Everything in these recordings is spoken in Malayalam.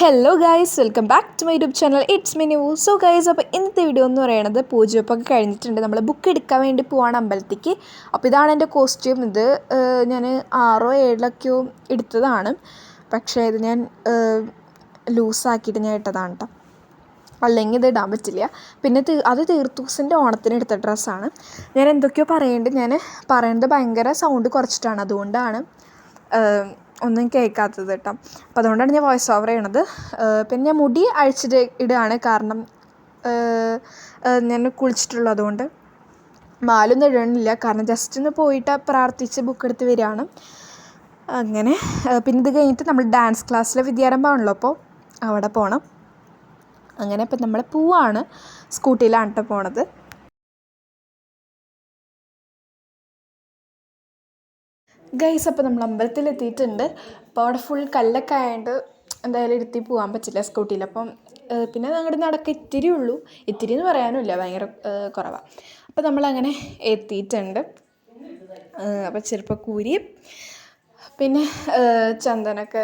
Hello guys welcome back to my YouTube channel it's me new so guys അപ്പോൾ ഇന്നത്തെ വീഡിയോ എന്ന് പറയുന്നത് പൂജവെപ്പൊക്കെ കഴിഞ്ഞിട്ടുണ്ട്. നമ്മൾ ബുക്ക് എടുക്കാൻ വേണ്ടി പോവാണ് അമ്പലത്തേക്ക്. അപ്പോൾ ഇതാണ് എന്റെ കോസ്റ്റ്യൂം ഇത് ഞാൻ ആറോ ഏഴിലൊക്കെയോ എടുത്തതാണ്. പക്ഷേ ഇത് ഞാൻ ലൂസാക്കിയിട്ട് ഞാൻ ഇട്ടതാണ് കേട്ടോ അല്ലെങ്കിൽ ഇത് ഇടാൻ പറ്റില്ല. പിന്നെ അത് തീർത്തൂസിന്റെ ഓണത്തിന് എടുത്ത ഡ്രസ്സാണ് ഞാൻ എന്തൊക്കെയോ പറയേണ്ടത് ഞാൻ പറയുന്നത് ഭയങ്കര സൗണ്ട് കുറച്ചിട്ടാണ്. അതുകൊണ്ടാണ് ഒന്നും കേൾക്കാത്തത് കേട്ടോ. അപ്പോൾ അതുകൊണ്ടാണ് ഞാൻ വോയിസ് ഓവർ ചെയ്യണത്. പിന്നെ ഞാൻ മുടി അഴിച്ചിട്ട് ഇടുകയാണ് കാരണം ഞാൻ കുളിച്ചിട്ടുള്ളത് അതുകൊണ്ട്. മാലൊന്നും ഇടണില്ല. കാരണം ജസ്റ്റ് ഒന്ന് പോയിട്ട് പ്രാർത്ഥിച്ച് ബുക്ക് എടുത്ത് വരികയാണ്. അങ്ങനെ പിന്നെ ഇത് കഴിഞ്ഞിട്ട് നമ്മൾ ഡാൻസ് ക്ലാസ്സിലെ വിദ്യാരംഭമാണല്ലോ അപ്പോൾ അവിടെ പോകണം അങ്ങനെ ഇപ്പം നമ്മൾ പൂവാണ്. സ്കൂട്ടിയിലാണ് കേട്ടോ പോണത്. ഗൈസ് അപ്പോൾ നമ്മൾ അമ്പലത്തിൽ എത്തിയിട്ടുണ്ട്. അപ്പോൾ അവിടെ ഫുൾ കല്ലൊക്കെ ആയതുകൊണ്ട് എന്തായാലും ഇരുത്തി പോകാൻ പറ്റില്ല സ്കൂട്ടിയിൽ അപ്പം പിന്നെ ഞങ്ങളുടെ നടക്ക. ഇത്തിരി ഉള്ളൂ. ഇത്തിരി എന്ന് പറയാനുമില്ല. ഭയങ്കര കുറവാണ് അപ്പോൾ നമ്മളങ്ങനെ എത്തിയിട്ടുണ്ട്. അപ്പോൾ ചെറുപ്പക്കൂരി. പിന്നെ ചന്ദനൊക്കെ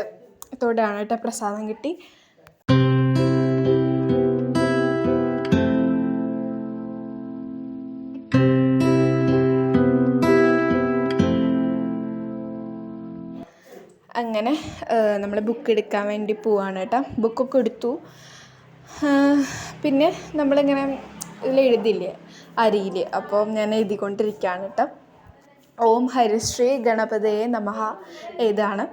തൊടാനായിട്ട് പ്രസാദം കിട്ടി. അങ്ങനെ നമ്മൾ ബുക്ക് എടുക്കാൻ വേണ്ടി പോവാണ് കേട്ടോ. ബുക്കൊക്കെ എടുത്തു. പിന്നെ നമ്മളിങ്ങനെ ഇതിൽ എഴുതില്ലേ അരിയിൽ അപ്പോൾ ഞാൻ എഴുതിക്കൊണ്ടിരിക്കുകയാണ് കേട്ടോ. ഓം ഹരിശ്രീ ഗണപതയെ നമഹ. ഏതാണ്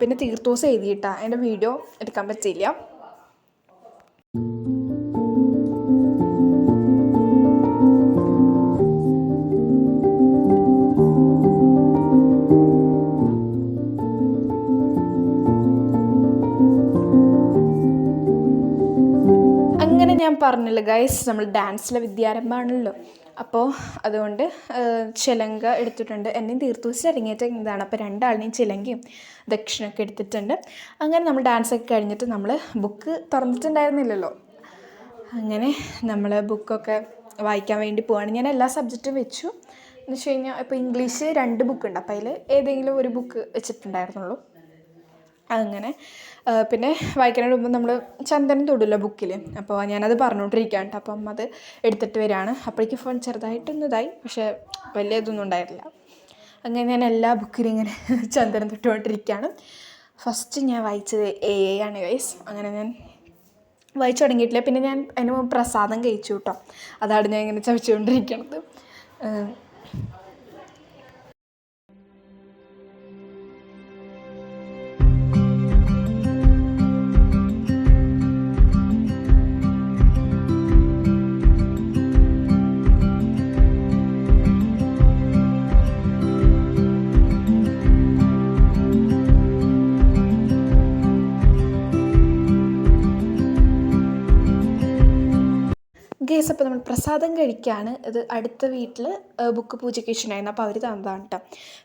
പിന്നെ തീർത്തോസ് എഴുതിയിട്ടാണ് എന്റെ വീഡിയോ എടുക്കാൻ പറ്റിയില്ല. ഞാൻ പറഞ്ഞല്ലോ ഗൈസ് നമ്മൾ ഡാൻസിലെ വിദ്യാരംഭമാണല്ലോ. അപ്പോൾ അതുകൊണ്ട് ചിലങ്ക എടുത്തിട്ടുണ്ട്. എന്നെയും തീർത്തൂസ് അരങ്ങേറ്റ ഇതാണ് അപ്പോൾ രണ്ടാളിനെയും ചിലങ്കയും ദക്ഷിണൊക്കെ എടുത്തിട്ടുണ്ട്. അങ്ങനെ നമ്മൾ ഡാൻസൊക്കെ കഴിഞ്ഞിട്ട് നമ്മൾ ബുക്ക് തുറന്നിട്ടുണ്ടായിരുന്നില്ലല്ലോ. അങ്ങനെ നമ്മൾ ബുക്കൊക്കെ വായിക്കാൻ വേണ്ടി പോവാണ്. ഞാൻ എല്ലാ സബ്ജക്റ്റും വെച്ചു. എന്ന് വെച്ച് കഴിഞ്ഞാൽ ഇപ്പോൾ ഇംഗ്ലീഷ് രണ്ട് ബുക്ക് ഉണ്ട്. അപ്പോൾ അതിൽ ഏതെങ്കിലും ഒരു ബുക്ക് വെച്ചിട്ടുണ്ടായിരുന്നുള്ളൂ. അങ്ങനെ. പിന്നെ വായിക്കാനായിട്ട് മുമ്പ് നമ്മൾ ചന്ദനം തൊടുമല്ലോ ബുക്കിൽ അപ്പോൾ ഞാനത് പറഞ്ഞുകൊണ്ടിരിക്കുകയാണ് കേട്ടോ അപ്പം അത് എടുത്തിട്ട് വരികയാണ് അപ്പോഴേക്ക് ഫോൺ ചെറുതായിട്ടൊന്നും ഇതായി പക്ഷേ വലിയ ഇതൊന്നും ഉണ്ടായിരുന്നില്ല. അങ്ങനെ ഞാൻ എല്ലാ ബുക്കിലും ഇങ്ങനെ ചന്ദനം തൊട്ടുകൊണ്ടിരിക്കുകയാണ് ഫസ്റ്റ് ഞാൻ വായിച്ചത് എ ആണ് ഗൈസ് അങ്ങനെ ഞാൻ വായിച്ചു തുടങ്ങിയിട്ടില്ല. പിന്നെ ഞാൻ അതിന് പ്രസാദം കഴിച്ചു കേട്ടോ അതാണ് ഞാൻ ഇങ്ങനെ ചവിച്ചുകൊണ്ടിരിക്കണത്. ഗേസ് അപ്പോൾ നമ്മൾ പ്രസാദം കഴിക്കുകയാണ് ഇത് അടുത്ത വീട്ടിൽ ബുക്ക് പൂജയ്ക്ക് വെച്ചിട്ടുണ്ടായിരുന്നു അപ്പോൾ അവർ തന്നതാണ് കേട്ടോ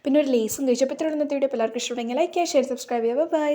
പിന്നെ ഒരു ലേസും കഴിച്ചു. അപ്പോൾ ഇത്രയുള്ള ഇന്നത്തെ വീഡിയോ എല്ലാവർക്കും ഇഷ്ടമുണ്ടെങ്കിൽ ലൈക്ക് ചെയ്യുക ഷെയർ സബ്സ്ക്രൈബ് ചെയ്യുക. ബൈ